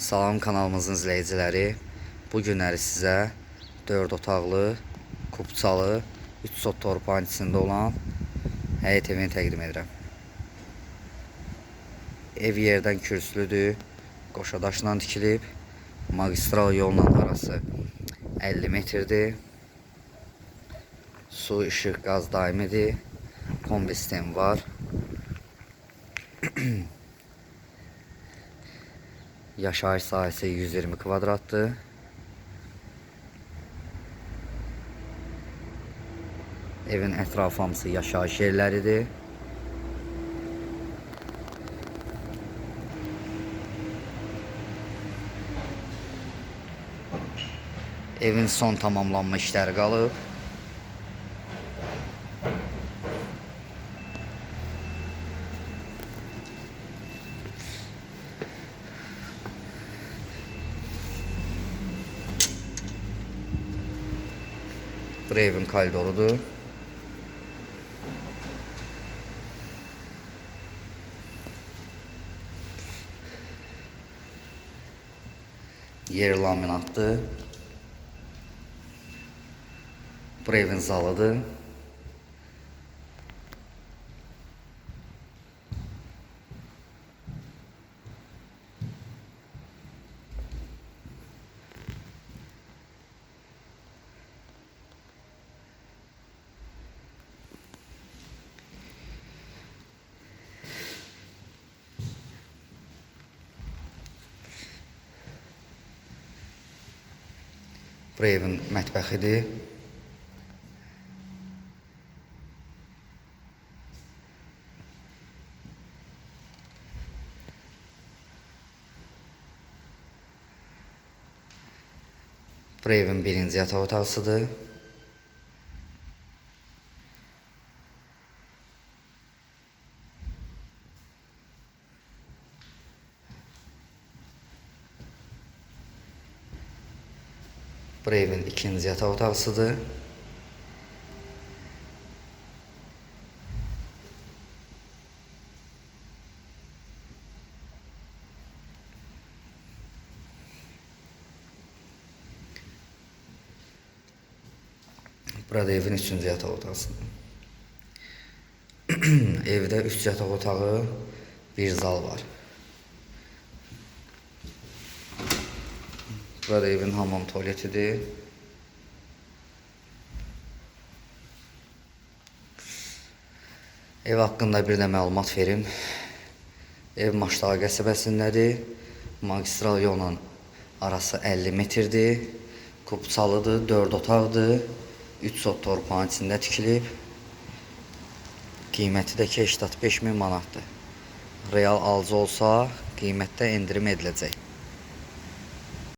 Salam kanalımızın izləyiciləri. Bu günləri sizə 4 otaqlı, kubçalı, 3 sot torpağın içində olan həyət evini təqdim edirəm. Ev yerdən kürsülüdür, qoşadaşla tikilib, magistral yolla arası 50 metrdir. Su, işıq, qaz daimidir. Kombi sistemi var. Yaşayış sahəsi 120 kvadratdır. Evin ətrafı hamısı yaşayış yerləridir. Evin son tamamlanma işləri qalıb. Bu evin koridorudur. Yer laminatdır. Bu evin Bu evin mətbəxidir. Bu evin birinci yataq otağısıdır. Bu evin ikinci yataq otağısıdır. Burada evin üçüncü yataq otağısıdır. Evdə üç yataq otağı, bir zal var. Burada evin hamam tualetidir. Ev haqqında bir də məlumat verim. Ev Maştağa qəsəbəsindədir. Magistral yolla arası 50 metrdir. Kubçalıdır, 4 otaqdır. 3 sot torpağın içində tikilib. Qiyməti də 85 min manatdır. Real alıcı olsa qiymətdə endirim ediləcək.